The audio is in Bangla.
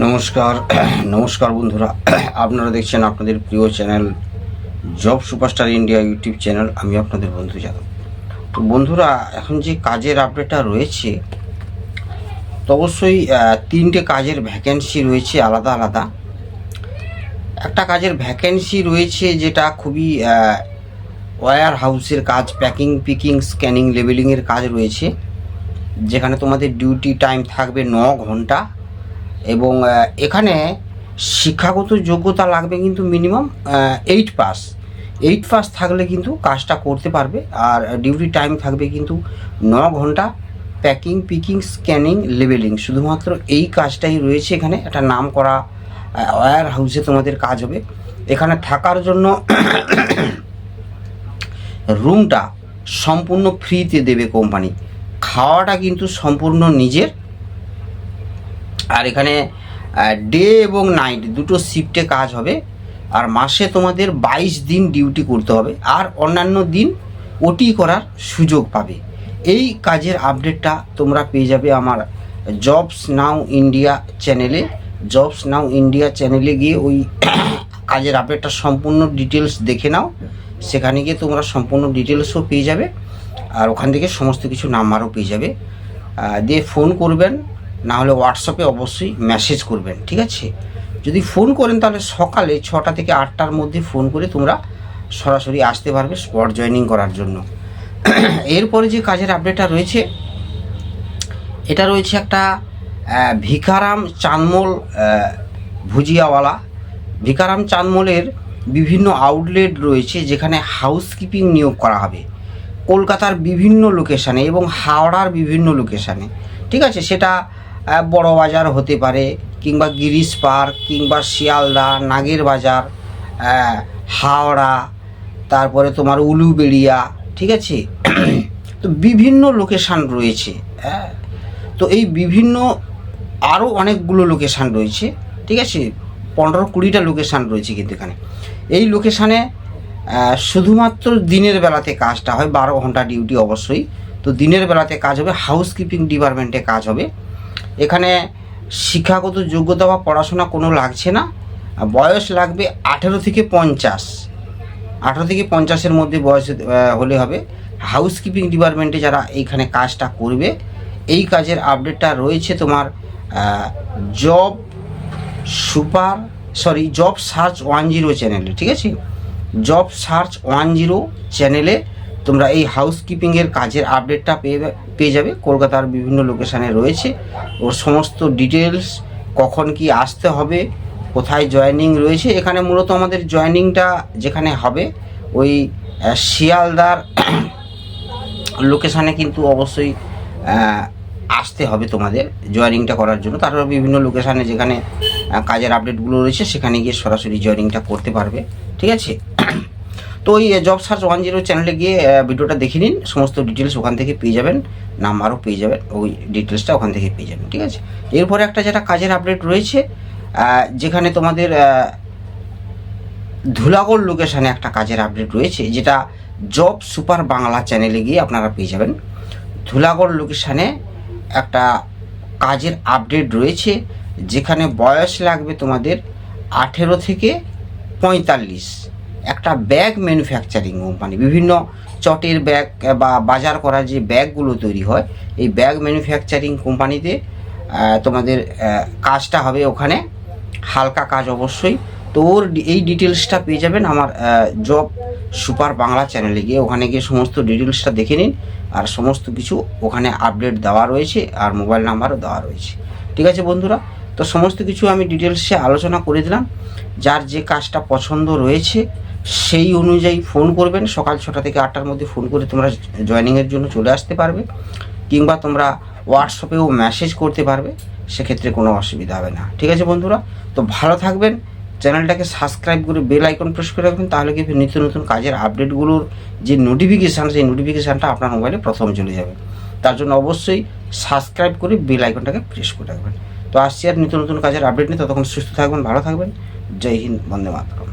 নমস্কার নমস্কার বন্ধুরা। আপনারা দেখছেন আপনাদের প্রিয় channel job superstar India YouTube channel. আমি আপনাদের বন্ধু যাদব। তো বন্ধুরা, এখন যে কাজের আপডেটটা রয়েছে, তো অবশ্যই তিনটে কাজের ভ্যাকেন্সি রয়েছে আলাদা আলাদা। একটা কাজের ভ্যাকেন্সি রয়েছে যেটা খুবই ওয়্যার হাউসের কাজ প্যাকিং পিকিং স্ক্যানিং লেবেলিংয়ের কাজ রয়েছে। যেখানে তোমাদের ডিউটি টাইম থাকবে ন ঘণ্টা। এবং এখানে শিক্ষাগত যোগ্যতা লাগবে কিন্তু minimum eight pass eight pass থাকলে কিন্তু কাজটা করতে পারবে আর ডিউটি টাইম থাকবে কিন্তু ন ঘণ্টা প্যাকিং পিকিং স্ক্যানিং লেবেলিং শুধুমাত্র এই কাজটাই রয়েছে এখানে। একটা নাম করা ওয়্যার হাউসে তোমাদের কাজ হবে। এখানে থাকার জন্য রুমটা সম্পূর্ণ ফ্রিতে দেবে কোম্পানি খাওয়াটা কিন্তু সম্পূর্ণ নিজের। আর এখানে ডে এবং নাইট দুটো শিফটে কাজ হবে। আর মাসে তোমাদের বাইশ দিন ডিউটি করতে হবে আর অন্যান্য দিন ওটি করার সুযোগ পাবে। এই কাজের আপডেটটা তোমরা পেয়ে যাবে আমার জবস নাও ইন্ডিয়া চ্যানেলে জবস নাও ইন্ডিয়া চ্যানেলে গিয়ে ওই কাজের আপডেটটা সম্পূর্ণ ডিটেলস দেখে নাও। সেখানে গিয়ে তোমরা সম্পূর্ণ ডিটেলসও পেয়ে যাবে। আর ওখান থেকে সমস্ত কিছু নাম্বারও পেয়ে যাবে। দিয়ে ফোন করবেন। না হলে হোয়াটসঅ্যাপে অবশ্যই মেসেজ করবেন, ঠিক আছে? যদি ফোন করেন তাহলে সকালে ছটা থেকে আটটার মধ্যে ফোন করে তোমরা সরাসরি আসতে পারবে স্পট জয়েনিং করার জন্য। এরপরে যে কাজের আপডেটটা রয়েছে, এটা রয়েছে একটা ভিকারাম চানমোল ভুজিয়াওয়ালা। ভিকারাম চানমোলের বিভিন্ন আউটলেট রয়েছে যেখানে হাউসকিপিং নিয়োগ করা হবে। কলকাতার বিভিন্ন লোকেশানে এবং হাওড়ার বিভিন্ন লোকেশানে ঠিক আছে? সেটা বড় বাজার হতে পারে, কিংবা গিরিশ পার্ক, কিংবা শিয়ালদা, নাগের বাজার হাওড়া, তারপরে তোমার উলুবেড়িয়া, ঠিক আছে? তো বিভিন্ন লোকেশান রয়েছে হ্যাঁ? তো এই বিভিন্ন আরও অনেকগুলো লোকেশান রয়েছে, ঠিক আছে? পনেরো কুড়িটা লোকেশান রয়েছে কিন্তু এখানে। এই লোকেশানে শুধুমাত্র দিনের বেলাতে কাজটা হয়, বারো ঘণ্টা ডিউটি অবশ্যই। তো দিনের বেলাতে কাজ হবে হাউসকিপিং ডিপার্টমেন্টে কাজ হবে। এখানে শিক্ষাগত যোগ্যতা বা পড়াশোনা কোনো লাগছে না। বয়স লাগবে আঠেরো থেকে পঞ্চাশ। আঠেরো থেকে পঞ্চাশের মধ্যে বয়স হলে হবে। হাউসকিপিং ডিপার্টমেন্টে যারা এইখানে কাজটা করবে, এই কাজের আপডেটটা রয়েছে তোমার job super sorry job search one zero চ্যানেলে ঠিক আছে? জব সার্চ ওয়ান জিরো চ্যানেলে তোমরা এই হাউসকিপিংয়ের কাজের আপডেটটা পেয়ে পেয়ে যাবে। কলকাতার বিভিন্ন লোকেশানে রয়েছে। ওর সমস্ত ডিটেলস কখন কি আসতে হবে, কোথায় জয়েনিং রয়েছে। এখানে মূলত আমাদের জয়েনিংটা যেখানে হবে, ওই শিয়ালদার লোকেশানে কিন্তু অবশ্যই আসতে হবে তোমাদের জয়েনিংটা করার জন্য। তারপর বিভিন্ন লোকেশানে যেখানে কাজের আপডেটগুলো রয়েছে, সেখানে গিয়ে সরাসরি জয়েনিংটা করতে পারবে। ঠিক আছে? তো ওই জব সার্চ ওয়ান জিরো চ্যানেলে গিয়ে ভিডিওটা দেখে নিন। সমস্ত ডিটেলস ওখান থেকে পেয়ে যাবেন। নাম্বারও পেয়ে যাবেন। ওই ডিটেলসটা ওখান থেকে পেয়ে যাবেন, ঠিক আছে? এরপরে একটা যেটা কাজের আপডেট রয়েছে যেখানে তোমাদের ধুলাগড় লোকেশানে একটা কাজের আপডেট রয়েছে, যেটা জব সুপার বাংলা চ্যানেলে গিয়ে আপনারা পেয়ে যাবেন। ধুলাগড় লোকেশানে একটা কাজের আপডেট রয়েছে, যেখানে বয়স লাগবে তোমাদের আঠেরো থেকে পঁয়তাল্লিশ। একটা ব্যাগ ম্যানুফ্যাকচারিং কোম্পানি বিভিন্ন চটের ব্যাগ বা বাজার করার যে ব্যাগগুলো তৈরি হয়, এই ব্যাগ ম্যানুফ্যাকচারিং কোম্পানিতে তোমাদের কাজটা হবে ওখানে। হালকা কাজ অবশ্যই। তো ওর এই ডিটেলসটা পেয়ে যাবেন আমার জব সুপার বাংলা চ্যানেলে গিয়ে। ওখানে গিয়ে সমস্ত ডিটেলসটা দেখে নিন। আর সমস্ত কিছু ওখানে আপডেট দেওয়া রয়েছে আর মোবাইল নাম্বারও দেওয়া রয়েছে। ঠিক আছে বন্ধুরা? তো সমস্ত কিছু আমি ডিটেলসে আলোচনা করে দিলাম। যার যে কাজটা পছন্দ রয়েছে সেই অনুযায়ী ফোন করবেন, সকাল ছটা থেকে আটটার মধ্যে ফোন করে তোমরা জয়েনিংয়ের জন্য চলে আসতে পারবে কিংবা তোমরা হোয়াটসঅ্যাপেও মেসেজ করতে পারবে, সেক্ষেত্রে কোনো অসুবিধা হবে না। ঠিক আছে বন্ধুরা? তো ভালো থাকবেন, চ্যানেলটাকে সাবস্ক্রাইব করে বেল আইকন প্রেস করে রাখবেন, তাহলে কি নিত্য নতুন কাজের আপডেটগুলোর যে নোটিফিকেশান সেই নোটিফিকেশানটা আপনার মোবাইলে প্রথম চলে যাবে। তার জন্য অবশ্যই সাবস্ক্রাইব করে বেল আইকনটাকে প্রেস করে রাখবেন। তো আসছি আর নিত্য নতুন কাজের আপডেট নিয়ে, ততক্ষণ সুস্থ থাকবেন, ভালো থাকবেন। জয় হিন্দ, বন্দে মাতরম।